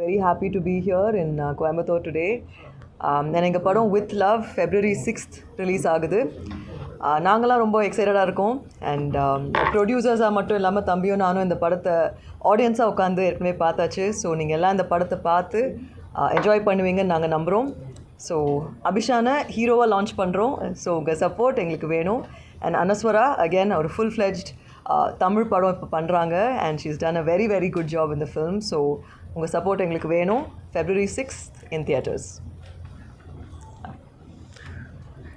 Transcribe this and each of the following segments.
Very happy to be here in Coimbatore today நான் எங்கள் படம் with love February sixth release ஆகுது. Uh, நாங்களாம் ரொம்ப எக்ஸைட்டடாக இருக்கோம். அண்ட் ப்ரொடியூசர்ஸாக um, மட்டும் இல்லாமல் தம்பியும் நானும் இந்த படத்தை ஆடியன்ஸாக உட்காந்து ஏற்கனவே பார்த்தாச்சு. ஸோ நீங்கள் எல்லாம் இந்த படத்தை பார்த்து uh, என்ஜாய் பண்ணுவீங்கன்னு நாங்கள் நம்புகிறோம் ஸோ அபிஷானை ஹீரோவாக லான்ச் பண்ணுறோம் ஸோ உங்கள் சப்போர்ட் எங்களுக்கு வேணும். அண்ட் அனஸ்வரா அகேன் ஒரு ஃபுல் ஃப்ளெஜ்ட் uh, தமிழ் படம் இப்போ பண்ணுறாங்க and she's done a very very good job இந்த ஃபிலிம் ஸோ உங்கள் சப்போர்ட் எங்களுக்கு வேணும். ஃபெப்ரவரி சிக்ஸ் இன் தியேட்டர்ஸ்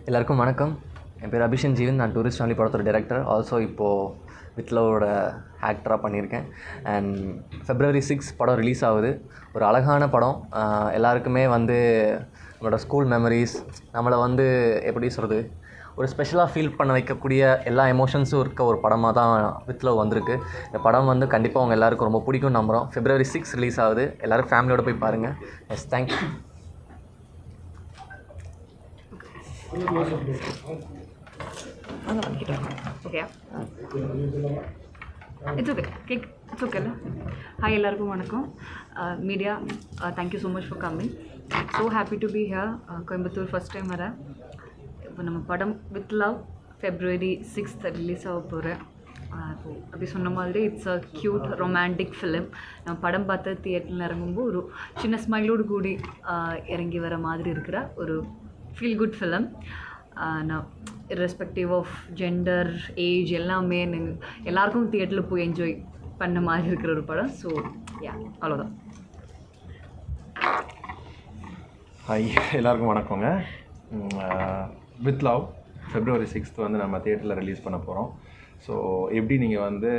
எல்லாருக்கும் வணக்கம். என் பேர் அபிஷன் ஜீவன். நான் டூரிஸ்ட் ஃபேமிலி படத்தோட டைரக்டர் ஆல்சோ இப்போது வித்லவோட ஆக்டராக பண்ணியிருக்கேன். அண்ட் ஃபெப்ரவரி சிக்ஸ் படம் ரிலீஸ் ஆகுது. ஒரு அழகான படம். எல்லாருக்குமே வந்து நம்மளோட ஸ்கூல் மெமரிஸ் நம்மளை வந்து எப்படி சொல்கிறது ஒரு ஸ்பெஷலாக ஃபீல் பண்ண வைக்கக்கூடிய எல்லா எமோஷன்ஸும் இருக்க ஒரு படமாக தான் வித்தில் வந்திருக்கு. இந்த படம் வந்து கண்டிப்பாக உங்கள் எல்லாருக்கும் ரொம்ப பிடிக்கும் நம்புகிறோம் ஃபிப்ரவரி சிக்ஸ் ரிலீஸ் ஆகுது. எல்லோரும் ஃபேமிலியோட போய் பாருங்கள் yes thank you okay it's okay cake it's ஓகேல ஹாய் எல்லாருக்கும் வணக்கம். Media thank you so much for coming so happy to be here Coimbatore first time வர. இப்போ நம்ம படம் with love February sixth release ஆக போகிறேன் இப்போ அப்படி சொன்ன மாதிரி it's a cute romantic film நம்ம படம் பார்த்து தியேட்டரில் இறங்கும்போது ஒரு சின்ன ஸ்மைலோடு கூடி இறங்கி வர மாதிரி இருக்கிற ஒரு ஃபீல் குட் ஃபிலிம் நான் ரெஸ்பெக்டிவ் ஆஃப் ஜெண்டர் ஏஜ் எல்லாமே எல்லாருக்கும் தியேட்டரில் போய் என்ஜாய் பண்ண மாதிரி இருக்கிற ஒரு படம். ஸோ யா அவ்வளோதான் ஹாய் எல்லாருக்கும் வணக்கங்க. வித் லவ் ஃபெப்ரவரி சிக்ஸ்த் வந்து நம்ம தியேட்டரில் ரிலீஸ் பண்ண போகிறோம் ஸோ எப்படி நீங்கள் வந்து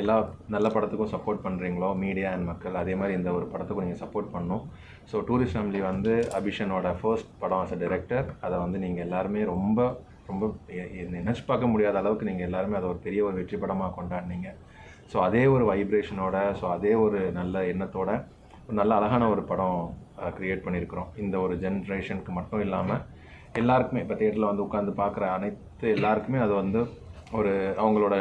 எல்லா நல்ல படத்துக்கும் சப்போர்ட் பண்ணுறீங்களோ மீடியா அண்ட் மக்கள் அதே மாதிரி இந்த ஒரு படத்துக்கும் நீங்கள் சப்போர்ட் பண்ணணும் ஸோ டூரிஸ்ட் ஃபேமிலி வந்து அபிஷனோட ஃபர்ஸ்ட் படம் ஆஸ் அ டைரக்டர் அதை வந்து நீங்கள் எல்லாருமே ரொம்ப ரொம்ப நினச்சி பார்க்க முடியாத அளவுக்கு நீங்கள் எல்லாருமே அதை ஒரு பெரிய ஒரு வெற்றி படமாக கொண்டாடினீங்க. ஸோ அதே ஒரு வைப்ரேஷனோட ஸோ அதே ஒரு நல்ல எண்ணத்தோட ஒரு நல்ல அழகான ஒரு படம் க்ரியேட் பண்ணியிருக்கிறோம். இந்த ஒரு ஜென்ரேஷனுக்கு மட்டும் இல்லாமல் எல்லாருக்குமே இப்போ தேட்டரில் வந்து உட்காந்து பார்க்குற அனைத்து எல்லாருக்குமே அது வந்து ஒரு அவங்களோட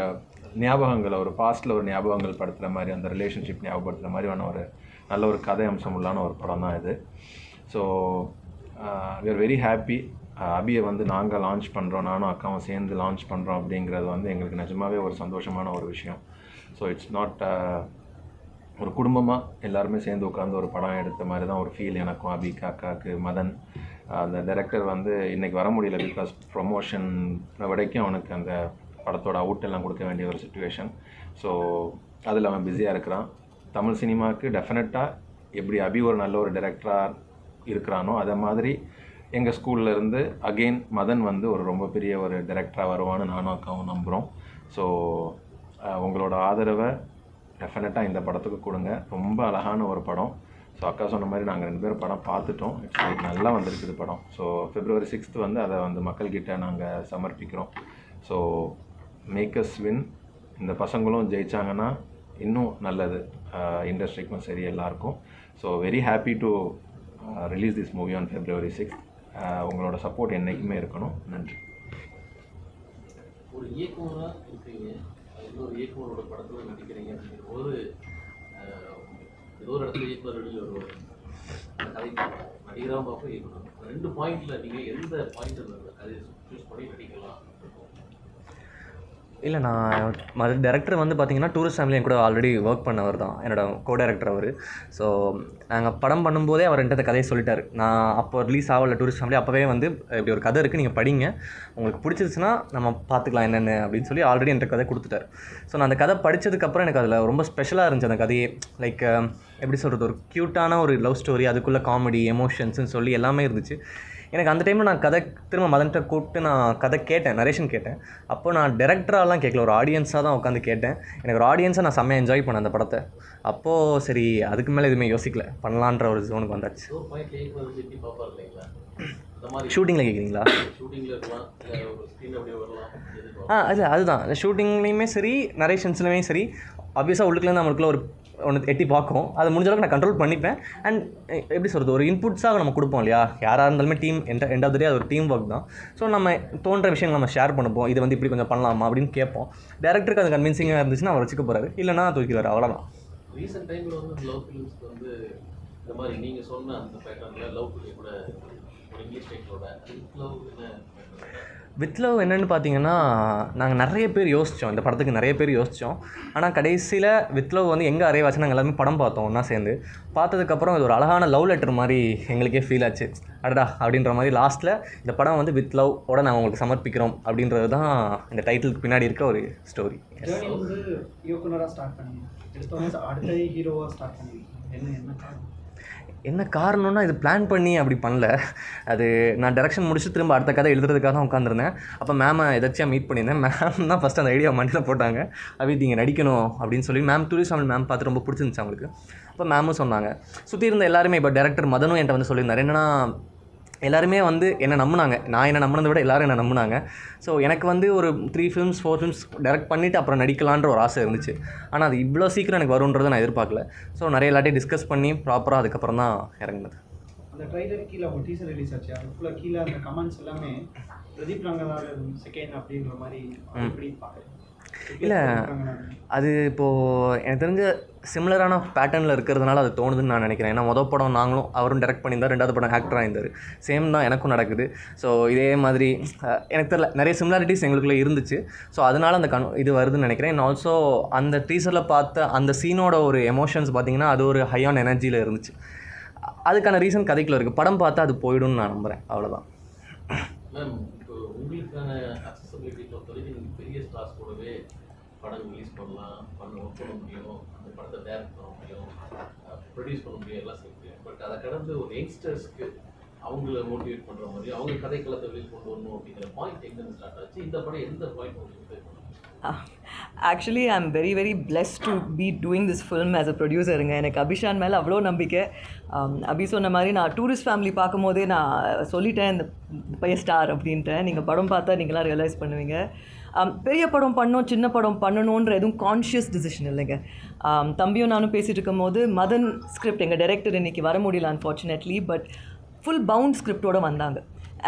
ஞாபகங்களை ஒரு பாஸ்டில் ஒரு ஞாபகங்கள் படுத்துகிற மாதிரி அந்த ரிலேஷன்ஷிப் ஞாபகப்படுத்துகிற மாதிரியான ஒரு நல்ல ஒரு கதை அம்சம் உள்ளான ஒரு படம் தான் இது so we are very happy அபியை வந்து நாங்கள் லான்ச் பண்ணுறோம் நானும் அக்காவும் சேர்ந்து லான்ச் பண்ணுறோம் அப்படிங்கிறது வந்து எங்களுக்கு நிஜமாவே ஒரு சந்தோஷமான ஒரு விஷயம். ஸோ இட்ஸ் நாட் ஒரு குடும்பமாக எல்லாருமே சேர்ந்து உட்காந்து ஒரு படம் எடுத்த மாதிரி தான் ஒரு ஃபீல் எனக்கும் அபிக்கு அக்காவுக்கு மதன். அந்த டைரக்டர் வந்து இன்றைக்கி வர முடியல பிகாஸ் ப்ரொமோஷன் வரைக்கும் அவனுக்கு அந்த படத்தோட அவுட் எல்லாம் கொடுக்க வேண்டிய ஒரு சுச்சுவேஷன் ஸோ அதில் அவன் பிஸியாக இருக்கிறான். தமிழ் சினிமாவுக்கு டெஃபினட்டாக எப்படி அபி ஒரு நல்ல ஒரு டைரக்டராக இருக்கிறானோ அதை மாதிரி எங்கள் ஸ்கூல்ல இருந்து அகெயின் மதன் வந்து ஒரு ரொம்ப பெரிய ஒரு டைரக்டராக வருவான்னு நானும் அக்காவும் நம்புகிறோம் ஸோ உங்களோட ஆதரவை டெஃபினட்டாக இந்த படத்துக்கு கொடுங்க. ரொம்ப அழகான ஒரு படம். ஸோ அக்கா சொன்ன மாதிரி நாங்கள் ரெண்டு பேரும் படம் பார்த்துட்டோம். இட்ஸ் நல்லா வந்திருக்குது படம். ஸோ ஃபிப்ரவரி சிக்ஸ்த் வந்து அதை வந்து மக்கள்கிட்ட நாங்கள் சமர்ப்பிக்கிறோம். ஸோ மேக்கர்ஸ் வின் இந்த பசங்களும் ஜெயிச்சாங்கன்னா இன்னும் நல்லது. இண்டஸ்ட்ரிக்கும் சரி எல்லாருக்கும். So very happy to release this movie on February sixth உங்களோட சப்போர்ட் என்றைக்குமே இருக்கணும். நன்றி. ஒரு இயக்குனராக இருக்கீங்க. இன்னொரு இயக்குனரோட படத்தில் நடிக்கிறீங்க அப்படிங்கும்போது ஏதோ ஒரு இடத்துல இயக்குனர் வெளியில் வருவார். கதை நடிகராக பார்ப்போம் இயக்குனர். ரெண்டு பாயிண்ட்ல நீங்கள் எந்த பாயிண்ட் அந்த கதையை சூஸ் பண்ணி நடிக்கலாம்? இல்லை நான் மது டேரக்டர் வந்து பார்த்தீங்கன்னா டூரிஸ்ட் ஃபேமிலி என் கூட ஆல்ரெடி ஒர்க் பண்ணவர் தான். என்னோட கோ டேரக்டர் அவர். ஸோ நாங்கள் படம் பண்ணும்போதே அவர் என்கிட்ட கதையை சொல்லிட்டார். நான் அப்போ ரிலீஸ் ஆகல டூரிஸ்ட் ஃபேமிலி அப்போவே வந்து இப்படி ஒரு கதை இருக்குது நீங்கள் படிங்க. உங்களுக்கு பிடிச்சிருச்சுன்னா நம்ம பார்த்துக்கலாம் என்னென்னு அப்படின்னு சொல்லி ஆல்ரெடி என்கிட்ட கதை கொடுத்துட்டார். ஸோ நான் அந்த கதை படித்ததுக்கப்புறம் எனக்கு அதில் ரொம்ப ஸ்பெஷலாக இருந்துச்சு அந்த கதையே. லைக் எப்படி சொல்கிறது ஒரு க்யூட்டான ஒரு லவ் ஸ்டோரி அதுக்குள்ளே காமெடி எமோஷன்ஸ்னு சொல்லி எல்லாமே இருந்துச்சு. எனக்கு அந்த டைமில் நான் கதை திரும்ப மதன்கிட்ட கூப்பிட்டு நான் கதை கேட்டேன் நரேஷன் கேட்டேன். அப்போ நான் டேரக்டராலாம் கேட்கல ஒரு ஆடியன்ஸாக தான் உட்காந்து கேட்டேன். எனக்கு ஒரு ஆடியன்ஸாக நான் செம்மையாக என்ஜாய் பண்ணேன் அந்த படத்தை. அப்போது சரி அதுக்கு மேலே எதுவுமே யோசிக்கல. பண்ணலான்ற ஒரு ஜோனுக்கு வந்தாச்சு. ஷூட்டிங்கில் கேட்குறீங்களா ஆ அது அதுதான். ஷூட்டிங்லேயுமே சரி நரேஷன்ஸ்லையுமே சரி ஆப்வியஸாக உள்ளுக்குலேருந்து நம்மளுக்குள்ள ஒரு ஒன்று எட்டி பார்க்கும். அதை முடிஞ்ச அளவுக்கு நான் கண்ட்ரோல் பண்ணிப்பேன். அண்ட் எப்படி சொல்கிறது ஒரு இன்புட்ஸாக நம்ம கொடுப்போம் இல்லையா? யாராக இருந்தாலுமே team end end of day அது ஒரு டீம் ஒர்க் தான். ஸோ நம்ம தோன்ற விஷயங்கள் நம்ம ஷேர் பண்ணுவோம். இது வந்து இப்படி கொஞ்சம் பண்ணலாமா அப்படின்னு கேட்போம். டேரக்டருக்கு அது கன்வின்சிங்காக இருந்துச்சுன்னா அவர் வச்சுக்க போகிறாரு இல்லைனா தூக்கிடுவார். அவ்வளோதான் ரீசெண்ட் டைமில் வந்து லவ் ஃபிலிம்ஸ்க்கு வந்து இந்த மாதிரி நீங்கள் சொன்ன அந்த பேட்டர்னில் லவ் ஃபிலிம் கூட ஒரு இங்கிலீஷ் டைட்டிலோட லவ் என்ன? வித் லவ் என்னென்னு பார்த்தீங்கன்னா நாங்கள் நிறைய பேர் யோசித்தோம் இந்த படத்துக்கு நிறைய பேர் யோசித்தோம் ஆனால் கடைசியில் வித் லவ் வந்து எங்கே அரைவாச்சு நாங்கள் எல்லாமே படம் பார்த்தோம் ஒன்றா சேர்ந்து. பார்த்ததுக்கப்புறம் இது ஒரு அழகான லவ் லெட்டர் மாதிரி எங்களுக்கே ஃபீல் ஆச்சு. அடடா அப்படின்ற மாதிரி லாஸ்ட்டில் இந்த படம் வந்து வித் லவ் ஓட நாங்கள் உங்களுக்கு சமர்ப்பிக்கிறோம் அப்படின்றது தான் இந்த டைட்டிலுக்கு பின்னாடி இருக்க ஒரு ஸ்டோரி இயக்குனராக ஸ்டார்ட் பண்ணீங்க. அடுத்த ஹீரோவாக ஸ்டார்ட் பண்ணீங்க. என்ன என்ன என்ன காரணம்னா இது பிளான் பண்ணி அப்படி பண்ணல. அது நான் டெரெக்ஷன் முடிச்சு திரும்ப அடுத்த கதை எழுதுறதுக்காக தான் உட்காந்துருந்தேன் அப்போ மேமை எதாச்சியாக மீட் பண்ணியிருந்தேன். மேம் தான் ஃபஸ்ட் அந்த ஐடியா மண்டியில் போட்டாங்க. அப்படி நீங்கள் நடிக்கணும் அப்படின்னு சொல்லி மேம் டூரிஸ்ட் மேம் பார்த்து ரொம்ப பிடிச்சிருந்துச்சு அவங்களுக்கு. அப்போ மேமும் சொன்னாங்க. சுற்றி இருந்த எல்லாருமே இப்போ டேரக்டர் மதனும் என்கிட்ட வந்து சொல்லியிருந்தார். என்னென்னா எல்லாருமே வந்து என்னை நம்பினாங்க. நான் என்ன நம்பினதை விட எல்லாரும் என்ன நம்பினாங்க. ஸோ எனக்கு வந்து ஒரு three films four films direct பண்ணிவிட்டு அப்புறம் நடிக்கலான்ற ஒரு ஆசை இருந்துச்சு. ஆனால் அது இவ்வளோ சீக்கிரம் எனக்கு வரும்ன்றதை நான் எதிர்பார்க்கல. ஸோ நிறைய எல்லாட்டையும் டிஸ்கஸ் பண்ணி ப்ராப்பராக அதுக்கப்புறம் தான் இறங்குனது. அந்த ட்ரைலர் கீழே ஒரு டீசர் ரிலீஸ் ஆச்சு? அது ஃபுல்லாக கீழே அந்த கமெண்ட்ஸ் எல்லாமே பிரதீப் ரங்கநாதன் செகண்ட் அப்படின்ற மாதிரி எப்படி பார்க்குறேன் இல்லை அது இப்போது எனக்கு தெரிஞ்ச சிமிலரான பேட்டர்னில் இருக்கிறதுனால அது தோணுதுன்னு நான் நினைக்கிறேன். ஏன்னா மொதல் படம் நாங்களும் அவரும் டேரக்ட் பண்ணியிருந்தார் ரெண்டாவது படம் ஆக்டராக இருந்தார் சேம் தான் எனக்கும் நடக்குது. ஸோ இதே மாதிரி எனக்கு தெரியல. நிறைய சிமிலாரிட்டிஸ் எங்களுக்குள்ளே இருந்துச்சு. ஸோ அதனால அந்த கன் இது வருதுன்னு நினைக்கிறேன். அண்ட் ஆல்சோ அந்த டீசரில் பார்த்த அந்த சீனோட ஒரு எமோஷன்ஸ் பார்த்தீங்கன்னா அது ஒரு ஹையான் எனர்ஜியில் இருந்துச்சு. அதுக்கான ரீசன் கதைக்குள்ளே இருக்குது படம் பார்த்தா அது போயிடும்னு நான் நம்புகிறேன் அவ்வளோதான் உங்களுக்கான அக்சசபிலிட்டி பொறுத்தவரைக்கும் நீங்கள் பெரிய ஸ்டார்ஸ் கூடவே படம் ரிலீஸ் பண்ணலாம். பண்ண ஒர்க் பண்ண முடியும். அந்த படத்தை டேரக்ட் பண்ண முடியும். ப்ரொடியூஸ் பண்ண முடியும். எல்லாம் செய்ய முடியும். பட் அதை கடந்து ஒரு யங்ஸ்டர்ஸ்க்கு அவங்கள மோட்டிவேட் பண்ணுற மாதிரி அவங்க கதைக்களத்தை வெளியே கொண்டு வரணும் அப்படிங்கிற பாயிண்ட் எங்கேருந்து ஸ்டார்ட் ஆச்சு? இந்த படம் எந்த பாயிண்ட் உங்களுக்கு motivate actually I am very very blessed to be doing this film as a ப்ரொடியூசருங்க எனக்கு அபிஷான் மேலே அவ்வளோ நம்பிக்கை. Um, அபி சொன்ன மாதிரி நான் டூரிஸ்ட் ஃபேமிலி பார்க்கும்போதே நான் சொல்லிட்டேன் இந்த பையன் ஸ்டார் அப்படின்ட்டு. நீங்கள் படம் பார்த்தா நீங்களாம் ரியலைஸ் பண்ணுவீங்க. Um, பெரிய படம் பண்ணணும் சின்ன படம் பண்ணணுன்ற எதுவும் கான்ஷியஸ் டிசிஷன் இல்லைங்க. Um, தம்பியும் நானும் பேசிகிட்டு இருக்கும்போது மதன் ஸ்கிரிப்ட் எங்கள் டைரக்டர் இன்னைக்கு வர முடியல அன்ஃபார்ச்சுனேட்லி பட் ஃபுல் பவுண்ட் ஸ்கிரிப்டோடு வந்தாங்க.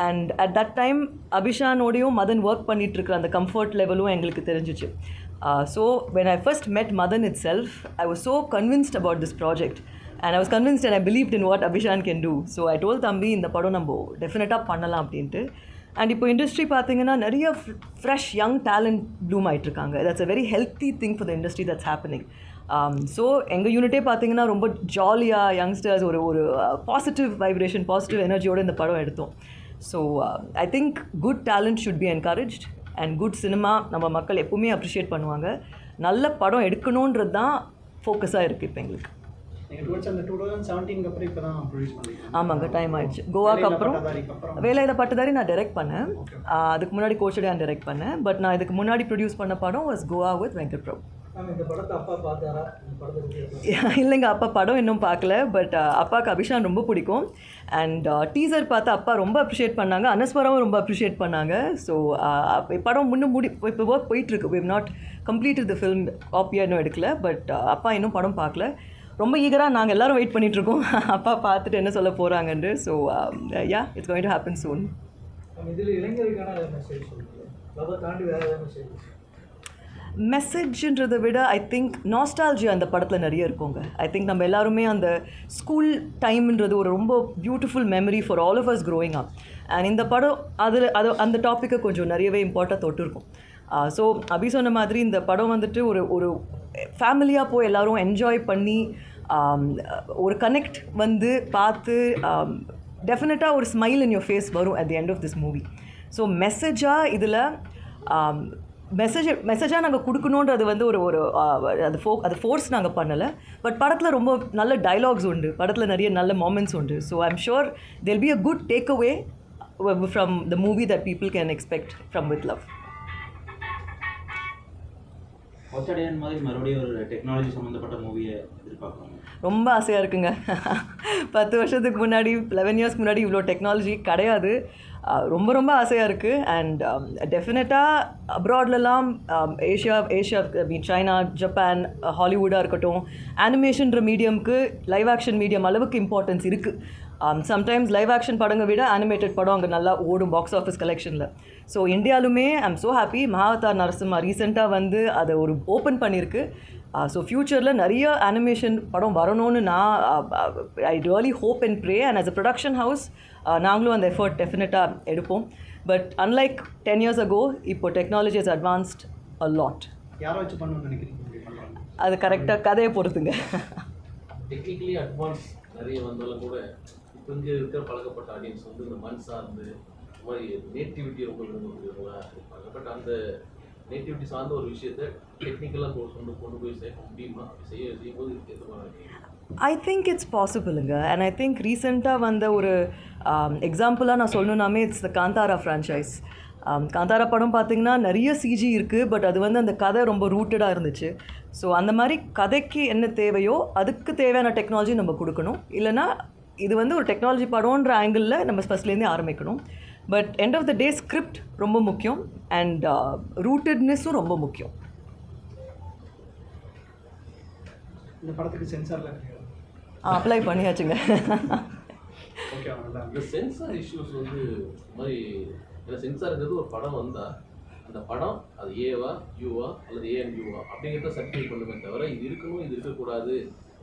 அண்ட் அட் தட் டைம் அபிஷானோடையும் மதன் ஒர்க் பண்ணிட்டு அந்த கம்ஃபர்ட் லெவலும் எங்களுக்கு தெரிஞ்சிச்சு. So when I first met Madhan itself I was so convinced about this project and I was convinced and I believe in what Abishan can do so I told தம்பி இந்த படம் நம்ம டெஃபினட்டாக பண்ணலாம் அப்படின்ட்டு. அண்ட் இப்போ இண்டஸ்ட்ரி பார்த்தீங்கன்னா நிறைய ஃப்ரெஷ் யங் டேலண்ட் ப்ளூம் ஆயிட்டு இருக்காங்க that's a very healthy thing for the industry that's happening so எங்கள் யூனிட்டே பார்த்தீங்கன்னா ரொம்ப ஜாலியாக யங்ஸ்டர்ஸ் ஒரு ஒரு பாசிட்டிவ் வைப்ரேஷன் பாசிட்டிவ் எனர்ஜியோட இந்த படம் எடுத்தோம். So I think good talent should be encouraged and good cinema நம்ம மக்கள் எப்பவுமே அப்ரிஷியேட் பண்ணுவாங்க. நல்ல படம் எடுக்கணுன்றது தான் ஃபோக்கஸாக இருக்குது இப்போ எங்களுக்கு. ஆமாங்க டைம் ஆயிடுச்சு. கோவாக்கு அப்புறம் வேலையில பட்டதாரி நான் டைரக்ட் பண்ணேன். ஆஹ் அதுக்கு முன்னாடி கோச்சடியான் டைரக்ட் பண்ணேன். பட் நான் இதுக்கு முன்னாடி ப்ரொடியூஸ் பண்ண படம் வாஸ் கோவா வித் வெங்கட் பிரபு இல்லைங்க அப்பா படம் இன்னும் பார்க்கல பட் அப்பாவுக்கு அபிஷான் ரொம்ப பிடிக்கும். அண்ட் டீசர் பார்த்து அப்பா ரொம்ப அப்ரிஷியேட் பண்ணாங்க அனஸ்வராவும் ரொம்ப அப்ரிஷியேட் பண்ணாங்க. ஸோ படம் முன்னும் முடி இப்போ ஒர்க் போயிட்டுருக்கு. We've not completed the film காப்பியாக இன்னும் எடுக்கல பட் அப்பா இன்னும் படம் பார்க்கல. ரொம்ப ஈகராக நாங்கள் எல்லாரும் வெயிட் பண்ணிகிட்ருக்கோம் அப்பா பார்த்துட்டு என்ன சொல்ல போகிறாங்கன்ட்டு so yeah it's going to happen soon இதில் இளைஞருக்கான மெசேஜ் தாண்டி வேறு மெசேஜ் மெசேஜ்ன்றதை விட ஐ திங்க் நாஸ்டாலஜி அந்த படத்தில் நிறைய இருக்குங்க. ஐ திங்க் நம்ம எல்லாருமே அந்த ஸ்கூல் டைம்ன்றது ஒரு ரொம்ப beautiful memory for all of us growing up and இந்த படம் அதில் அது அந்த டாப்பிக்கை கொஞ்சம் நிறையவே இம்பார்ட்டாக தொட்டிருக்கும். ஸோ அபி சொன்ன மாதிரி இந்த படம் வந்துட்டு ஒரு ஒரு ஃபேமிலியாக போய் எல்லாரும் என்ஜாய் பண்ணி ஒரு கனெக்ட் வந்து பார்த்து டெஃபினட்டாக ஒரு ஸ்மைல் இன் யோர் ஃபேஸ் வரும் at the end of this movie so மெசேஜாக இதில் மெசேஜ் மெசேஜாக நாங்கள் கொடுக்கணுன்றது வந்து ஒரு ஒரு அது ஃபோ அது ஃபோர்ஸ் நாங்கள் பண்ணலை. பட் படத்தில் ரொம்ப நல்ல டைலாக்ஸ் உண்டு. படத்தில் நிறைய நல்ல மூமெண்ட்ஸ் உண்டு. So I'm sure there'll be a good takeaway from the movie that people can expect from with love ரொம்ப ஆசையாக இருக்குங்க. பத்து வருஷத்துக்கு முன்னாடி லெவன் இயர்ஸ் முன்னாடி இவ்வளோ டெக்னாலஜி கிடையாது. ரொம்ப ரொம்ப ஆசையாக இருக்குது அண்ட் டெஃபினட்டாக அப்ராட்லலாம் Asia Asia mean China Japan ஹாலிவுட்டாக இருக்கட்டும் அனிமேஷன்ற மீடியம்க்கு லைவ் ஆக்ஷன் மீடியம் அளவுக்கு இம்பார்ட்டன்ஸ் இருக்குது சம்டைம்ஸ் லைவ் ஆக்ஷன் படங்களை விட அனிமேட்டட் படம் அங்கே நல்லா ஓடும் பாக்ஸ் ஆஃபீஸ் கலெக்ஷனில் so இந்தியாலுமே I'm so happy Mahavatar Narasimha ரீசெண்டாக வந்து அதை ஒரு ஓப்பன் பண்ணியிருக்கு ஸோ ஃப்யூச்சரில் நிறைய அனிமேஷன் படம் வரணும்னு நான் I really hope and pray and as a production house நாங்களும் அந்த எஃபர்ட் டெஃபினட்டாக எடுப்போம். But unlike ten years ago இப்போ technology is advanced a lot யாரை வச்சு பண்ணணும்னு நினைக்கிறீங்க? அது கரெக்டாக கதையை பொறுத்துங்க. டெக்னிக்கலி அட்வான்ஸ் நிறைய வந்தாலும் கூட இப்போ இங்கே இருக்கிற பழக்கப்பட்ட ஆடியன்ஸ் வந்து இந்த மண் சார்ந்து இந்த மாதிரி நேட்டிவிட்டி இருப்பாங்க. பட் அந்த நேட்டிவிட்டி சார்ந்த ஒரு விஷயத்தை டெக்னிக்கலாக கொண்டு கொண்டு போய் சேர்க்க முடியுமா? செய்ய செய்யும்போது இதுக்கு எது மாதிரி ஐ திங்க் இட்ஸ் பாசிபிளுங்க அண்ட் ஐ திங்க் ரீசெண்டாக வந்த ஒரு um, எக்ஸாம்பிளாக நான் சொல்லணுன்னாமே it's the Kantara franchise Kantara படம் பார்த்திங்கன்னா நிறைய சிஜி இருக்குது பட் அது வந்து அந்த கதை ரொம்ப ரூட்டடாக இருந்துச்சு. ஸோ அந்த மாதிரி கதைக்கு என்ன தேவையோ அதுக்கு தேவையான டெக்னாலஜி நம்ம கொடுக்கணும். இல்லைனா இது வந்து ஒரு டெக்னாலஜி படம்ன்ற ஆங்கிளில் நம்ம ஃபஸ்ட்லேருந்தே ஆரம்பிக்கணும். But end of the day script ரொம்ப முக்கியம் அண்ட் ரூட்டட்னஸும் ரொம்ப முக்கியம். இந்த படத்துக்கு சென்சார்ல அப்ளை பண்ணியாச்சுங்க. ஓகே இந்த சென்சார் இஷ்யூஸ் வந்து இந்த மாதிரி ஏன்னா சென்சார்ங்கிறது ஒரு படம் வந்தா அந்த படம் அது ஏவா யூவா அல்லது ஏஎன் யூவா அப்படிங்கிறத சர்டிஃபை பண்ணுமே தவிர இது இருக்கணும் இது இருக்கக்கூடாது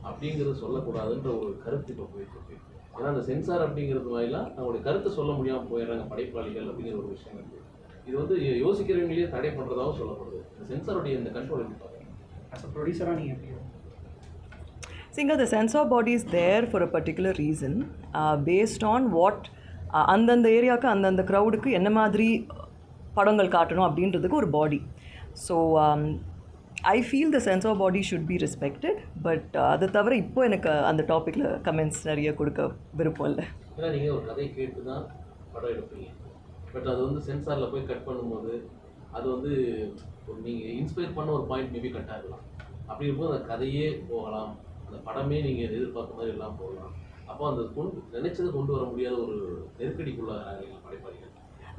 அப்படிங்கிறது சொல்லக்கூடாதுன்ற ஒரு கருத்து இப்போ போயிட்டு இருக்கு. ஏன்னா அந்த சென்சார் அப்படிங்கிறது வாயிலாக நம்மளுடைய கருத்தை சொல்ல முடியாமல் போயிடுறாங்க படைப்பாளிகள் அப்படிங்கிற ஒரு விஷயம் இருக்கு. இது வந்து யோசிக்கிறவங்களே தடை பண்ணுறதாகவும் சொல்லப்படுது. இந்த சென்சாருடைய இந்த கண்ட்ரோல் எப்படி பார்க்குறீங்க? ஆஸ் அ ப்ரொடியூசராக நீங்கள் எப்படி Singa, the sensor body is there for a particular reason, uh, based on what uh, அந்தந்த ஏரியாவுக்கு அந்தந்த க்ரௌடுக்கு என்ன மாதிரி படங்கள் காட்டணும் அப்படின்றதுக்கு ஒரு body so I feel the censor body should be respected but அதை தவிர இப்போ எனக்கு அந்த டாப்பிக்கில் கமெண்ட்ஸ் நிறைய கொடுக்க விருப்பம் இல்லை. ஏன்னா நீங்கள் ஒரு கதை கேட்டு தான் படம் எடுப்பீங்க. பட் அது வந்து சென்சாரில் போய் கட் பண்ணும்போது அது வந்து நீங்கள் இன்ஸ்பயர் பண்ண ஒரு பாயிண்ட் மேபி கட் ஆகலாம். அப்படி இருக்கும்போது அந்த கதையே போகலாம். அந்த படமே நீங்கள் எதிர்பார்த்த மாதிரி எல்லாம் போகலாம். அப்போ அந்த கொண்டு நினைச்சதை கொண்டு வர முடியாத ஒரு நெருக்கடிக்குள்ளாகிறாங்க படைப்பாளிகள்.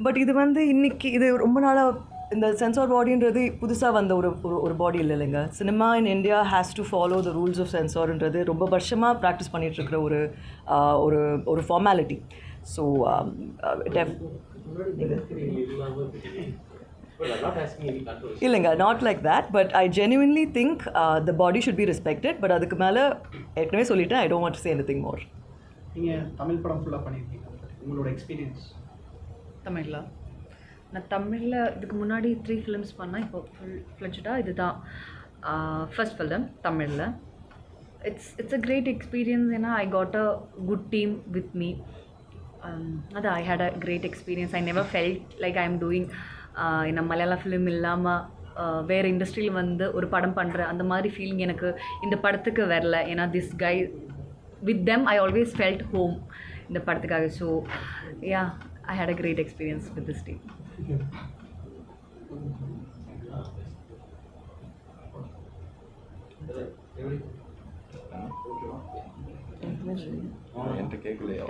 பட் இது வந்து இன்னைக்கு இது ரொம்ப நாளாக இந்த சென்சார் பாடின்றது புதுசாக வந்த ஒரு ஒரு பாடி இல்லை இல்லைங்க. Cinema in India has to follow the rules of சென்சார்ன்றது ரொம்ப வருஷமாக ப்ராக்டிஸ் பண்ணிகிட்ருக்கிற ஒரு ஒரு ஒரு ஃபார்மாலிட்டி ஸோ டெஃப் இல்லைங்க not like that but I genuinely think the body should be respected but அதுக்கு மேலே ஏற்கனவே சொல்லிட்டேன் I don't want to say anything more நீங்கள் தமிழ் படம் ஃபுல்லாக பண்ணியிருக்கீங்க உங்களோட எக்ஸ்பீரியன்ஸ் தமிழில்? நான் தமிழில் இதுக்கு முன்னாடி த்ரீ ஃபிலிம்ஸ் பண்ணேன் இப்போ ஃபுல் ஃப்ளெஜ்டாக இதுதான். ஃபஸ்ட் ஃபிலிம் தமிழில். It's it's a great experience ஏன்னா I got a good team with me அது I had a great experience I never felt like I am doing என்ன மலையாள ஃபிலிம் இல்லாமல் வேறு இண்டஸ்ட்ரியில் வந்து ஒரு படம் பண்ணுறேன் அந்த மாதிரி ஃபீலிங் எனக்கு இந்த படத்துக்கு வரல. ஏன்னா this guy with them I always felt home இந்த படத்துக்காக. So yeah I had a great experience with this team என்கிட்ட கேட்கலையா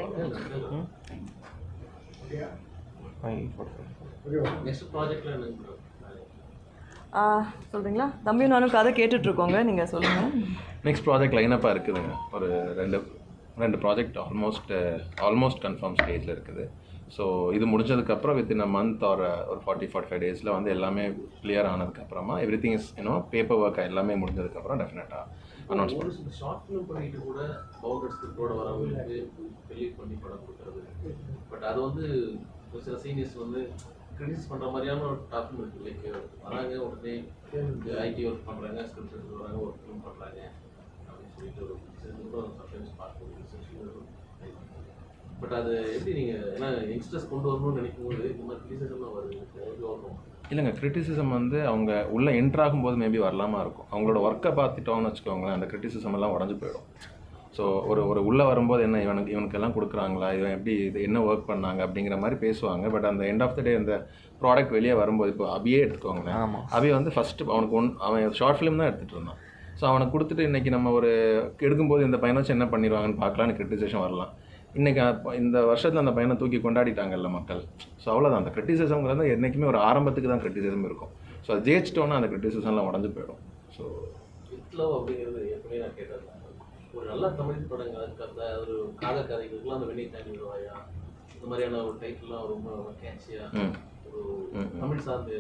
சொல்கிறீங்களா தம்பியும் நானும் கதை கேட்டுட்ருக்கோங்க நீங்கள் சொல்லுங்கள் நெக்ஸ்ட் ப்ராஜெக்ட் லைனப்பாக இருக்குதுங்க? ஒரு ரெண்டு ரெண்டு ப்ராஜெக்ட் ஆல்மோஸ்ட் ஆல்மோஸ்ட் கன்ஃபார்ம் ஸ்டேஜில் இருக்குது. ஸோ இது முடிஞ்சதுக்கப்புறம் வித்தின் அ மந்த் ஆர் ஒரு ஃபார்ட்டி ஃபார்ட்டி ஃபைவ் டேஸில் வந்து எல்லாமே கிளியர் ஆனதுக்கப்புறமா everything is you know paperwork எல்லாமே முடிஞ்சதுக்கப்புறம் டெஃபினட்டாக அனௌன்ஸ் ஒரு ஷார்ட் ஃபிலிம் பண்ணிட்டு கூட பவுண்டர் ஸ்கிரிப்டோட வரவங்களுக்கு ரிலீஸ் பண்ணி படம் கொடுக்குறது. பட் அது வந்து ஒரு சில சீனியர்ஸ் வந்து கிரிட்டிஸ் பண்ணுற மாதிரியான ஒரு டாபிக் இருக்குது லைக் வராங்க உடனே ஐடி ஒர்க் பண்ணுறாங்க ஸ்கிரிப்ட் எடுத்து வராங்க ஒரு ஃபிலிம் பண்ணுறாங்க அப்படின்னு சொல்லிட்டு ஒரு சில பார்க்க முடியும். பட் அது எப்படி நீங்கள் ஏன்னா யங்ஸ்டர்ஸ் கொண்டு வரணும்னு நினைக்கும் போது இந்த மாதிரி கிரிட்டிசிசம்லாம் வருது. இல்லைங்க கிரிட்டிசிசம் வந்து அவங்க உள்ளே என்ட்ரு ஆகும்போது மேபி வரலாமா இருக்கும். அவங்களோட ஒர்க்கை பார்த்துட்டோம்னு வச்சுக்கோங்களேன் அந்த கிரிட்டிசிசம் எல்லாம் உடஞ்சு போயிடும். ஸோ ஒரு ஒரு உள்ளே வரும்போது என்ன இவனுக்கு இவனுக்கெல்லாம் கொடுக்குறாங்களா? இவன் எப்படி இது என்ன ஒர்க் பண்ணாங்க? அப்படிங்கிற மாதிரி பேசுவாங்க. பட் அந்த எண்ட் ஆஃப் த டே அந்த ப்ராடக்ட் வெளியே வரும்போது இப்போ அபியே எடுத்துக்கோங்களேன். ஆமாம் அபி வந்து ஃபஸ்ட்டு அவனுக்கு ஒன் அவன் ஷார்ட் ஃபிலிம் தான் எடுத்துகிட்டு இருந்தான். ஸோ அவனுக்கு கொடுத்துட்டு இன்றைக்கி நம்ம ஒரு எடுக்கும்போது இந்த பையனை வச்சு என்ன பண்ணிடுவாங்கன்னு பார்க்கலான்னு கிரிட்டிசேஷன் வரலாம். இன்றைக்கி இந்த வருஷத்தில் அந்த பையனை தூக்கி கொண்டாடிட்டாங்கல்ல மக்கள். ஸோ அவ்வளோதான் அந்த கிரிட்டிசிசம்ங்கிறது என்றைக்குமே ஒரு ஆரம்பத்துக்கு தான் கிரிட்டிசிசம் இருக்கும். ஸோ அது ஜெயிச்சிட்டோன்னா அந்த கிரிட்டிசிசம்லாம் உடஞ்சு போயிடும். ஸோ வித் லவ் அப்படிங்கிறது எப்படி நான் கேட்டது ஒரு நல்ல தமிழ் படங்கள் கதை ஒரு காதல் கதைகளுக்குலாம் அந்த வெண்ணி தாண்டி விடுவாயா இந்த மாதிரியான ஒரு டைட்டில்லாம் ரொம்ப கேட்சியாக ஒரு. தமிழ் சார்ந்து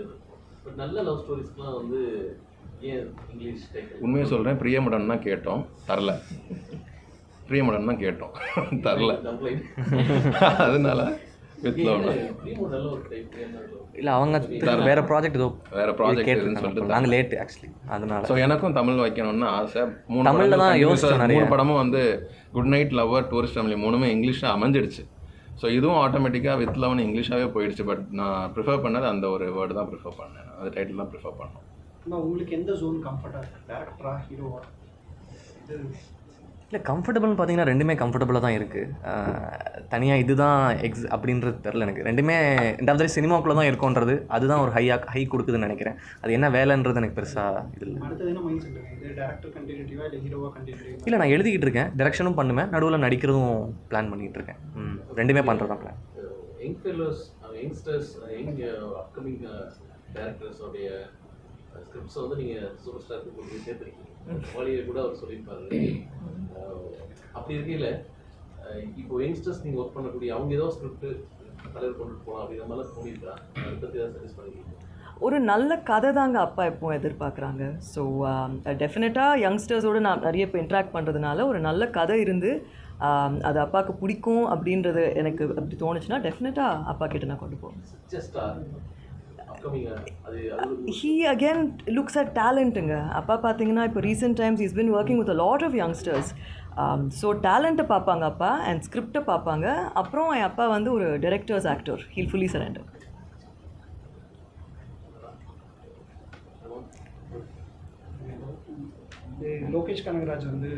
பட் நல்ல லவ் ஸ்டோரிஸ்க்குலாம் வந்து ஏன் இங்கிலீஷ் டைட்டில் உண்மையை சொல்கிறேன் பிரியமுடன் தான் கேட்டோம். தரல. பிரியமுடன் தான் கேட்டோம். தரல. அதனால வித் இல்லை அவங்க வேற ப்ராஜெக்ட் ஏதோ வேற ப்ராஜெக்ட் இருக்குன்னு சொல்லிட்டு நாங்கள் லேட் ஆக்சுவலி அதனால. ஸோ எனக்கும் தமிழ் வைக்கணும்னு ஆசை. மூணு தமிழ்ல தான் யோசிச்சோம் நிறைய. மூணு படமும் வந்து good night lover tourist family மூணுமே இங்கிலீஷில் அமைஞ்சிடுச்சு. ஸோ இதுவும் ஆட்டோமேட்டிக்காக வித் லவ்னு இங்கிலீஷாகவே போயிடுச்சு. பட் நான் ப்ரிஃபர் பண்ணது அந்த ஒரு வேர்டு தான் ப்ரிஃபர் பண்ணேன். அந்த டைட்டில் தான் ப்ரிஃபர் பண்ணோம். உங்களுக்கு எந்த ஜோன் கம்ஃபர்ட்டாக இருக்கு? டேரக்டரா ஹீரோவா இது இல்லை கம்ஃபர்டபுள்னு பார்த்தீங்கன்னா ரெண்டுமே கம்ஃபர்டபுளாக தான் இருக்குது தனியாக இதுதான் எக்ஸ் அப்படின்றது தெரில எனக்கு. ரெண்டுமே ரெண்டாவது சினிமாக்குள்ளே தான் இருக்கோன்றது அதுதான் ஒரு ஹையாக ஹை கொடுக்குதுன்னு நினைக்கிறேன். அது என்ன வேலைன்றது எனக்கு பெருசாக இது இல்லை. அடுத்தது என்ன மைண்ட் செட் இது டேரக்டர் கண்டினியூட்டிவா இல்லை ஹீரோவா கண்டினியூட்டிவா இல்லை நான் எழுதிக்கிட்டு இருக்கேன். டெரெக்ஷனும் பண்ணுவேன். நடுவில் நடிக்கிறதும் பிளான் பண்ணிகிட்டு இருக்கேன். ம் ரெண்டுமே பண்ணுறது தான் plan young fellows youngsters young upcoming டேரக்டர்ஸோடைய ஸ்கிரிப்ட்ஸை வந்து நீங்கள் சூப்பர் ஸ்டாருக்கு சேர்த்துருக்கீங்க. வாலியை கூட அவர் சொல்லியிருப்பாரு. அப்படி இருக்கையில் இப்போ யங்ஸ்டர்ஸ் நீங்கள் ஒர்க் பண்ணக்கூடிய அவங்க ஏதோ ஸ்கிரிப்ட் தலைவர் கொண்டுட்டு போகலாம் அப்படிங்கிற மாதிரிலாம் தோணியிருக்கா? அதை பற்றி ஏதாவது சஜஸ்ட் பண்ணிருக்கீங்க ஒரு நல்ல கதை தாங்க அப்பா எப்பவும் எதிர்பார்க்குறாங்க. ஸோ டெஃபினட்டாக யங்ஸ்டர்ஸோடு நான் நிறைய இப்போ இன்ட்ராக்ட் பண்ணுறதுனால ஒரு நல்ல கதை இருந்து um, அது அப்பாவுக்கு பிடிக்கும் அப்படின்றது எனக்கு அப்படி தோணுச்சுன்னா டெஃபினட்டாக அப்பா கிட்ட நான் கொண்டு போவேன். ஹீ அகேன் லுக்ஸ் அட் டேலண்ட்டுங்க அப்பா பார்த்தீங்கன்னா இப்போ recent times is been working with lot of youngsters so டேலண்ட்டை பார்ப்பாங்க அப்பா அண்ட் ஸ்கிரிப்டை பார்ப்பாங்க அப்புறம் என் அப்பா வந்து ஒரு directors actor he'll fully surrender Lokesh Kanagaraj வந்து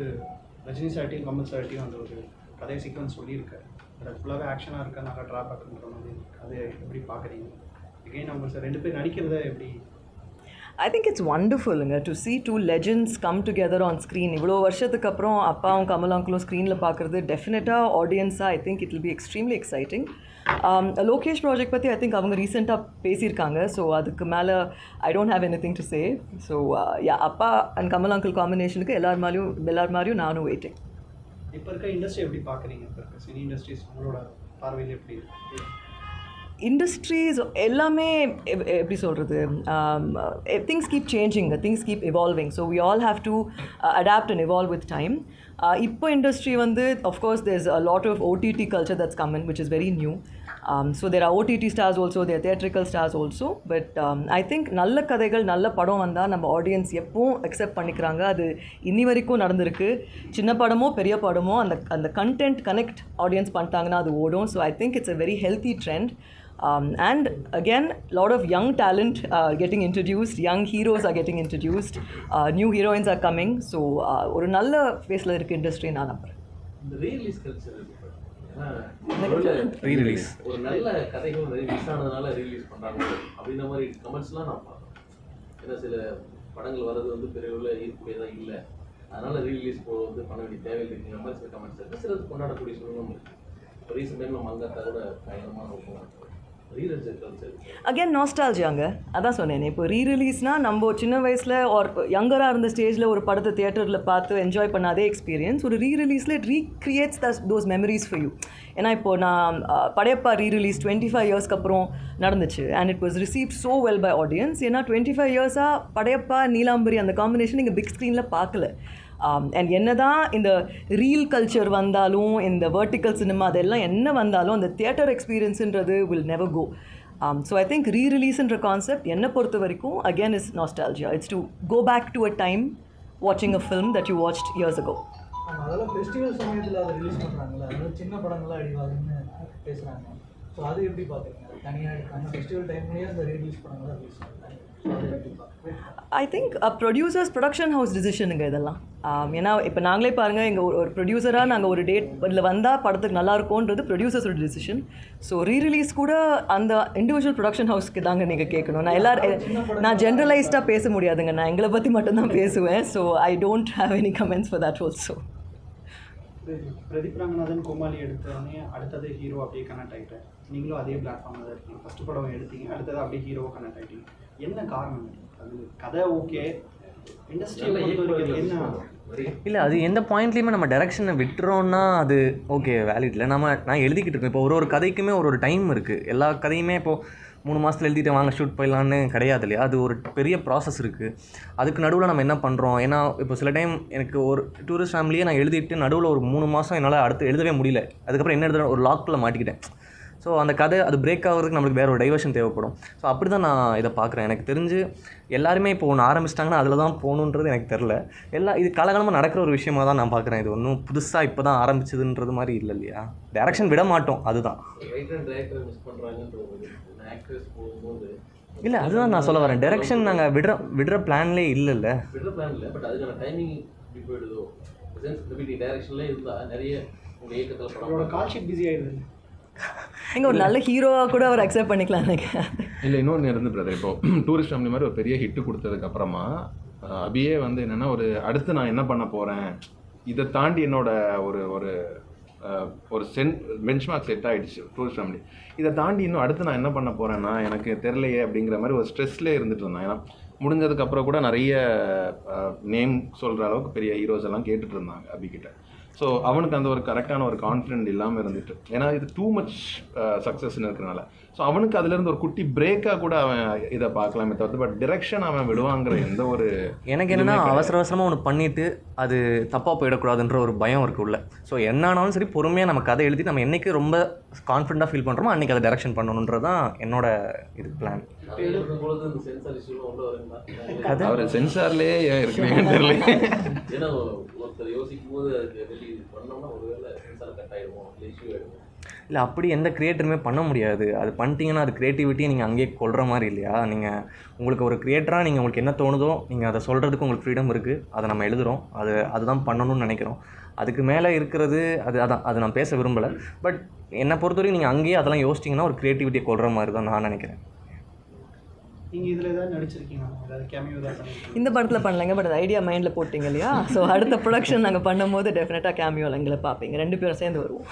ரஜினி சார்ட்டையும் கமல் சார்ட்டையும் அந்த ஒரு கதை சீக்வன்ஸ் சொல்லியிருக்காரு. அது ஃபுல்லாகவே ஆக்ஷனாக இருக்கனால ட்ராபேக்ன்ற மாதிரி இருக்கு. அது எப்படி பார்க்குறீங்க எகைன் அவங்க ரெண்டு பேர் நடிக்கிறத எப்படி? I think it's வண்டர்ஃபுல்லுங்க to see two legends come together on screen இவ்வளோ வருஷத்துக்கு அப்புறம் அப்பாவும் கமல் அங்கிளும் ஸ்க்ரீனில் பார்க்குறது டெஃபினட்டாக ஆடியன்ஸாக I think it will be extremely exciting Lokesh project பற்றி ஐ திங்க் அவங்க ரீசெண்டாக பேசியிருக்காங்க. ஸோ அதுக்கு மேலே I don't have anything to say so yeah அப்பா அண்ட் கமல் அங்கிள் காம்பினேஷனுக்கு எல்லார் மாதிரியும் எல்லார் மாதிரியும் நானும் வெயிட்டிங் இப்போ இருக்க இண்டஸ்ட்ரி எப்படி பார்க்குறீங்க இப்போ இருக்க சினி இண்டஸ்ட்ரீஸ் உங்களோட பார்வையில் எப்படி இருக்கு? இண்டஸ்ட்ரீஸ் எல்லாமே எப்படி சொல்கிறது things keep changing things keep evolving so we all have to adapt and evolve with time இப்போ இண்டஸ்ட்ரி வந்து of course there a lot of OTT culture that's common which is very new so there are OTT stars also there theatrical stars also but I think நல்ல கதைகள் நல்ல படம் வந்தால் நம்ம audience எப்பவும் accept பண்ணிக்கிறாங்க அது இன்னி வரைக்கும் நடந்திருக்கு சின்ன படமோ பெரிய படமோ அந்த அந்த கண்டென்ட் கனெக்ட் ஆடியன்ஸ் பண்ணிட்டாங்கன்னா அது ஓடும் so I think it's a very healthy trend um, and again, a lot of young talent uh, getting introduced, young heroes are getting introduced, uh, new heroines are coming. So, uh, ஒரு நல்ல ஃபேஸில் இருக்க industry நான் Re-release. ஒரு நல்ல கதைகள் miss ஆனதுனால release பண்றாங்க. அப்படின்ற மாதிரி கமெண்ட்ஸ்லாம் நான் ஏன்னா சில படங்கள் வர்றது வந்து பெரிய அளவில் ஈர்க்கக்கூடியதாக இல்லை. அதனால ரீலீஸ் போ வந்து பண்ண வேண்டிய தேவையில்லை இருக்குங்கிற மாதிரி சில கமெண்ட்ஸ் இருக்கு. சிலது கொண்டாடக்கூடிய சூழ்நிலும் இருக்கு. இப்போ ரீசெண்ட் டைமில் மங்காத்தா கூட பயங்கரமான ஒரு கல்ச்சர் அகேன் நாஸ்டால்ஜியாங்க அதான் சொன்னேன் இப்போ ரீ ரிலீஸ்னால் நம்ம சின்ன வயசில் ஒரு யங்கராக இருந்த ஸ்டேஜில் ஒரு படத்தை தியேட்டரில் பார்த்து என்ஜாய் பண்ண அதே எக்ஸ்பீரியன்ஸ் ஒரு ரீ ரிலீஸில் it recreates thus those memories for you ஏன்னா இப்போ நான் Padayappa re release twenty five இயர்ஸ்க்கு அப்புறம் நடந்துச்சு. And it was receive so well by audience ஏன்னா டுவெண்ட்டி ஃபைவ் இயர்ஸாக படையப்பா நீலாம்பரி அந்த காம்பினேஷன் நீங்கள் பிக் ஸ்க்ரீனில் பார்க்கல. அண்ட் என்ன தான் இந்த ரீல் கல்ச்சர் வந்தாலும் இந்த வெர்டிக்கல் சினிமா அதெல்லாம் என்ன வந்தாலும் அந்த theatre எக்ஸ்பீரியன்ஸுன்றது will never go so I think re ரிலீஸ்ன்ற concept என்னை பொறுத்த வரைக்கும் again is nostalgia it's to go back to a time வாட்சிங் a film that you watch years ago அதெல்லாம் ஃபெஸ்டிவல் சமயத்தில் அதை ரிலீஸ் பண்ணுறாங்கல்ல அதாவது சின்ன படங்கள்லாம் அடிவாதுன்னு பேசுகிறாங்க ஸோ அது எப்படி பார்க்குறீங்க? தனியாக எடுக்காமல் ஃபெஸ்டிவல் டைம்லேயே அந்த ரிலீஸ் படங்கள்லாம் ரிலீஸ் பண்ணுறாங்க I think producers production house டிசிஷனுங்க இதெல்லாம். Um, ஏன்னா இப்போ நாங்களே பாருங்கள் எங்கள் ஒரு ப்ரொடியூசராக நாங்கள் ஒரு டேட் இதில் வந்தால் படத்துக்கு நல்லா இருக்கும்ன்றது ப்ரொடியூசர்ஸோட டிசிஷன் ஸோ ரீ ரிலீஸ் கூட அந்த இண்டிவிஜுவல் ப்ரொடக்ஷன் ஹவுஸ்க்கு தாங்க நீங்கள் கேட்கணும் நான் எல்லாரும் நான் ஜென்ரலைஸ்டாக பேச முடியாதுங்க. நான் எங்களை பற்றி மட்டும்தான் பேசுவேன். So I don't have any comments for that also Pradeep Ranganathan Comali எடுத்தோடனே அடுத்தது ஹீரோ அப்படியே கனெக்ட் ஆகிட்டேன் நீங்களும் அதே பிளாட்ஃபார்மில் தான் இருக்கீங்க. ஃபஸ்ட் படம் எடுத்தீங்க அடுத்தது அப்படியே ஹீரோவாக கனெக்ட் ஆகிட்டீங்க என்ன காரணம்? அது கதை ஓகே. இண்டஸ்ட்ரியை நல்ல பொறுத்த வரைக்கும் இயக்குனர்கள் என்ன? இல்லை அது எந்த பாயிண்ட்லேயுமே நம்ம டெரெக்ஷனை விட்டுறோம்னா அது ஓகே வேலிட் இல்லை. நம்ம நான் எழுதிக்கிட்டு இருக்கேன். இப்போ ஒரு ஒரு கதைக்குமே ஒரு ஒரு டைம் இருக்குது எல்லா கதையுமே இப்போது மூணு மாதத்தில் எழுதிட்டு வாங்க ஷூட் போயிடலான்னு கிடையாது இல்லையா? அது ஒரு பெரிய ப்ராசஸ் இருக்குது அதுக்கு நடுவில் நம்ம என்ன பண்ணுறோம் ஏன்னா இப்போ சில டைம் எனக்கு ஒரு டூரிஸ்ட் ஃபேமிலியே நான் எழுதிட்டு நடுவில் ஒரு மூணு மாதம் என்னால் அடுத்து எழுதவே முடியல. அதுக்கப்புறம் என்ன எழுதுன ஒரு லாக்கில் மாட்டிக்கிட்டேன். ஸோ அந்த கதை அது பிரேக் ஆகிறதுக்கு நம்மளுக்கு வேற ஒரு டைவர்ஷன் தேவைப்படும். ஸோ அப்படி தான் நான் இதை பார்க்குறேன். எனக்கு தெரிஞ்சு எல்லாருமே இப்போ ஒன்று ஆரம்பிச்சிட்டாங்கன்னா அதில் தான் போகணுன்றது எனக்கு தெரில எல்லா இது காலகாலமாக நடக்கிற ஒரு விஷயமா தான் நான் பார்க்குறேன். இது ஒன்றும் புதுசாக இப்போ தான் ஆரம்பிச்சதுன்றது மாதிரி இல்லை இல்லையா? டேரக்ஷன் விட மாட்டோம். அதுதான். இல்லை அதுதான் நான் சொல்ல வரேன். டேரக்ஷன் நாங்கள் விடுற விடுற பிளான்லேயே இல்லைல்ல. விடுற பிளான் இல்லை பட் அதுக்கான டைமிங் இப்படி போயிடுதோ? டேரக்ஷன்லேயே இருந்தால் நிறைய உங்கள் இயக்கத்தில் கால் ஷீட் பிஸி ஆயிடுது. எங்க ஒரு நல்ல ஹீரோவாக கூட அவர் அக்செப்ட் பண்ணிக்கலாம் எனக்கு இல்லை இன்னொன்று இருந்து பிரதர் இப்போ டூரிஸ்ட் ஃபேமிலி மாதிரி ஒரு பெரிய ஹிட்டு கொடுத்ததுக்கு அப்புறமா அஹ், அபியே வந்து என்னென்னா ஒரு அடுத்து நான் என்ன பண்ண போகிறேன் இதை தாண்டி என்னோட ஒரு ஒரு ஒரு சென் பெஞ்ச்மார்க் செட் ஆகிடுச்சு டூரிஸ்ட் ஃபேமிலி இதை தாண்டி இன்னும் அடுத்து நான் என்ன பண்ண போகிறேன்னா எனக்கு தெரிலையே அப்படிங்கிற மாதிரி ஒரு ஸ்ட்ரெஸ்லேயே இருந்துட்டு இருந்தேன். ஏன்னா முடிஞ்சதுக்கப்புறம் கூட நிறைய நேம் சொல்கிற அளவுக்கு பெரிய ஹீரோஸ் எல்லாம் கேட்டுட்டு இருந்தாங்க அபிகிட்ட. ஸோ அவனுக்கு அந்த ஒரு கரெக்டான ஒரு கான்ஃபிடென்ட் இல்லாமல் இருந்துட்டு. ஏன்னா இது டூ மச் சக்ஸஸ்ன்னு இருக்கிறனால. ஸோ அவனுக்கு அதுலேருந்து ஒரு குட்டி பிரேக்காக கூட அவன் இதை பார்க்கலாமே தவிர்த்து பட் டிரெக்ஷன் அவன் விடுவாங்கிற எந்த ஒரு எனக்கு என்னன்னா அவசர அவசரமாக ஒன்று பண்ணிட்டு அது தப்பாக போயிடக்கூடாதுன்ற ஒரு பயம் இருக்கு உள்ள. ஸோ என்ன ஆனாலும் சரி பொறுமையாக நம்ம கதை எழுதி நம்ம என்னைக்கு ரொம்ப கான்ஃபிடண்ட்டாக ஃபீல் பண்ணுறோமோ அன்றைக்கி அதை டேரக்ஷன் பண்ணணுன்றது தான் என்னோட இது பிளான் அவர் சென்சார்லேயே ஏன் இருக்குன்னு தெரியல. ஏன்னா ஒருத்தர் யோசிக்கும் போது அதுக்கு வெளியே பண்ணோம்னா ஒருவேளை சென்சார் கட் ஆகிடுவோம் இல்லை இஷ்யூ ஆகிடுவோம் இல்லை அப்படி எந்த கிரியேட்டருமே பண்ண முடியாது. அது பண்ணிட்டீங்கன்னா அது க்ரியேட்டிவிட்டியை நீங்கள் அங்கேயே கொள்கிற மாதிரி இல்லையா? நீங்கள் உங்களுக்கு ஒரு க்ரியேட்டராக நீங்கள் உங்களுக்கு என்ன தோணுதோ நீங்கள் அதை சொல்கிறதுக்கு உங்களுக்கு ஃப்ரீடம் இருக்குது அதை நம்ம எழுதுகிறோம் அது அதுதான் பண்ணணும்னு நினைக்கிறோம். அதுக்கு மேலே இருக்கிறது அது அதான் அது நான் பேச விரும்பலை. பட் என்னை பொறுத்தவரைக்கும் நீங்கள் அங்கேயே அதெல்லாம் யோசிச்சிங்கன்னா ஒரு க்ரியேட்டிவிட்டியை கொள்கிற மாதிரி தான் நான் நினைக்கிறேன். நீங்கள் இதில் ஏதாவது நடிச்சிருக்கீங்களா? ஏதாவது கேமியோ தான் பண்ணிருக்கீங்களா? இந்த படத்தில் பண்ணலைங்க பட் அது ஐடியா மைண்டில் போட்டிங்க இல்லையா? ஸோ அடுத்த ப்ரொடக்ஷன் நாங்கள் பண்ணும்போது டெஃபினட்டாக கேமியோவில் எங்களை பார்ப்பீங்க. ரெண்டு பேரும் சேர்ந்து வருவோம்.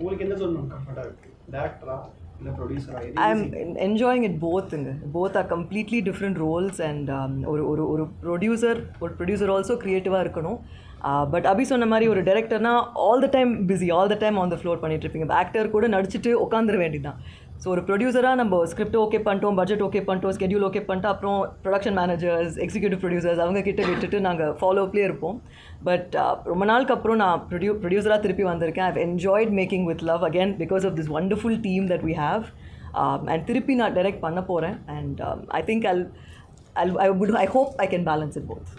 உங்களுக்கு எந்த சொல்லணும் கம்ஃபர்ட்டாக இருக்குது டேரக்டரா இல்லை ப்ரொடியூசரா I am enjoying it போத்துங்க both are completely different roles and ஒரு ஒரு ஒரு ப்ரொடியூசர் ஒரு ப்ரொடியூசர் ஆல்சோ க்ரியேட்டிவாக இருக்கணும். பட் அபி சொன்ன மாதிரி ஒரு டேரக்டர்னா all the time busy all the time on the floor பண்ணிட்டு இருப்பீங்க. ஆக்டர் கூட நடிச்சிட்டு உட்காந்துட வேண்டியதான் ஸோ ஒரு ப்ரொடியூசராக நம்ம ஸ்கிரிப்ட் ஓகே பண்ணிட்டோம் பட்ஜெட் ஓகே பண்ணிட்டோம் ஸ்கெடியூல் ஓகே பண்ணிட்டு அப்புறம் ப்ரொடக்ஷன் மேனேஜர்ஸ் எக்ஸிக்யூட்டிவ் ப்ரொடியூசர்ஸ் அவங்க கிட்ட விட்டுட்டு நாங்கள் ஃபாலோப்லேயே இருப்போம். பட் ரொம்ப நாளுக்கு அப்புறம் நான் ப்ரொடியூ ப்ரொடியூசராக திருப்பி வந்திருக்கேன். I've enjoyed making with love again because of this wonderful team that we have and திருப்பி நான் டைரக்ட் பண்ண போகிறேன் and I think all I would I hope I can balance it both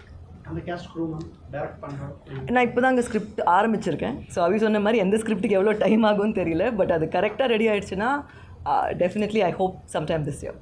நான் இப்போ தான் அங்கே ஸ்கிரிப்ட் ஆரம்பிச்சிருக்கேன். ஸோ அவி சொன்ன மாதிரி எந்த ஸ்கிரிப்ட்டுக்கு எவ்வளோ டைம் ஆகும்னு தெரியல. பட் அது கரெக்டாக ரெடி ஆயிடுச்சுன்னா definitely I hope sometime this year